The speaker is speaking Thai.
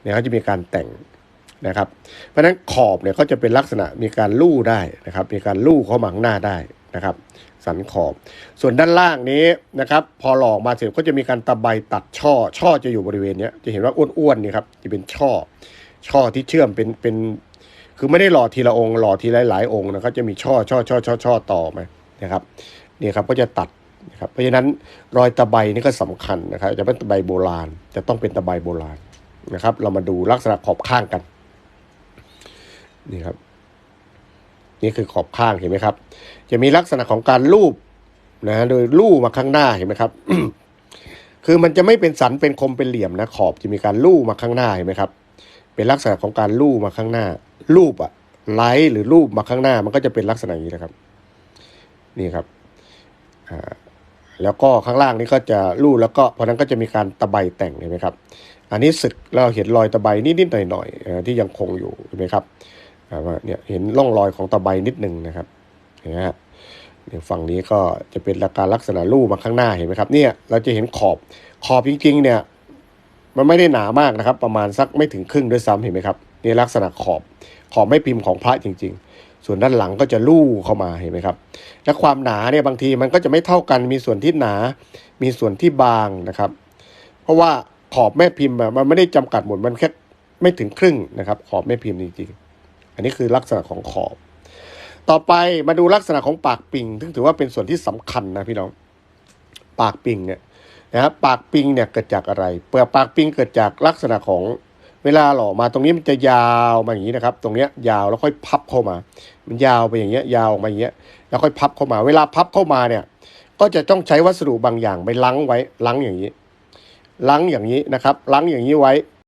เนี่ยเขาจะมีการแต่งนะครับ เพราะฉะนั้นขอบเนี่ยก็จะเป็นลักษณะมีการลู่ได้นะครับ มีการลู่เข้ามาข้างหน้าได้นะครับ สันขอบ ส่วนด้านล่างนี้นะครับ พอหลอกมาเสร็จก็จะมีการตะไบตัดช่อ ช่อจะอยู่บริเวณนี้จะเห็นว่าอ้วนๆนี่ครับจะเป็นช่อ ช่อที่เชื่อมเป็นเป็น คือไม่ได้หล่อทีละองค์หล่อทีหลายๆองค์นะครับจะมีช่อช่อช่อช่อช่อต่อมานะครับนี่ครับก็จะตัดนะครับเพราะฉะนั้นรอยตะไบนี่ก็สำคัญนะครับจะเป็นตะไบโบราณ จะต้องเป็นตะไบโบราณ นะครับ เรามาดูลักษณะขอบข้างกันนี่ครับ นี่คือขอบข้างเห็นไหมครับ จะมีลักษณะของการลูบนะโดยลู่มาข้างหน้าเห็นไหมครับ คือมันจะไม่เป็นสันเป็นคมเป็นเหลี่ยมนะขอบจะมีการลู่มาข้างหน้าเห็นไหมครับ เป็นลักษณะของการลู่มาข้างหน้ารูปอะไลท์หรือรูปมาข้างหน้ามันก็จะเป็นลักษณะอย่างนี้นะครับ นี่ครับแล้วก็ข้างล่างนี่ก็จะลู่แล้วก็เพราะนั้นก็จะมีการตะไบแต่งเห็นไหมครับ อันนี้สึกเราเห็นรอยตะไบนิดๆหน่อยๆอ่าที่ยังคงอยู่เห็นไหมครับว่าเนี่ยเห็นร่องรอยของตะไบนิดหนึ่งนะครับเห็นไหมฮะเนี่ยฝั่งนี้ก็จะเป็นการลักษณะลู่มาข้างหน้าเห็นไหมครับเนี่ยเราจะเห็นขอบขอบจริงๆเนี่ยมันไม่ได้หนามากนะครับ ประมาณสักไม่ถึงครึ่งด้วยซ้ำเห็นไหมครับนี่ลักษณะขอบขอบไม่พิมพ์ของพระจริง ๆ ส่วนด้านหลังก็จะลู่เข้ามาเห็นไหมครับ และความหนาเนี่ยบางทีมันก็จะไม่เท่ากันมีส่วนที่หนา มีส่วนที่บางนะครับ เพราะว่า ขอบแม่พิมพ์มันไม่ได้จำกัดหมดมันแค่ไม่ถึงครึ่งนะครับ ขอบแม่พิมพ์จริงๆ อันนี้คือลักษณะของขอบ ต่อไปมาดูลักษณะของปากปิงซึ่งถือว่าเป็นส่วนที่สำคัญนะพี่น้อง ปากปิงเนี่ยนะครับปากปิงเนี่ยเกิดจากอะไร เปลือกปากปิงเกิดจากลักษณะของเวลาหล่อมาตรงนี้มันจะยาวมาอย่างนี้นะครับ ตรงเนี้ยยาวแล้วค่อยพับเข้ามา มันยาวไปอย่างเงี้ยยาวออกมาอย่างเงี้ยแล้วค่อยพับเข้ามา เวลาพับเข้ามาเนี่ย ก็จะต้องใช้วัสดุบางอย่างไปล้างไว้ล้างอย่างนี้ ล้างอย่างนี้นะครับล้างอย่างนี้ไว้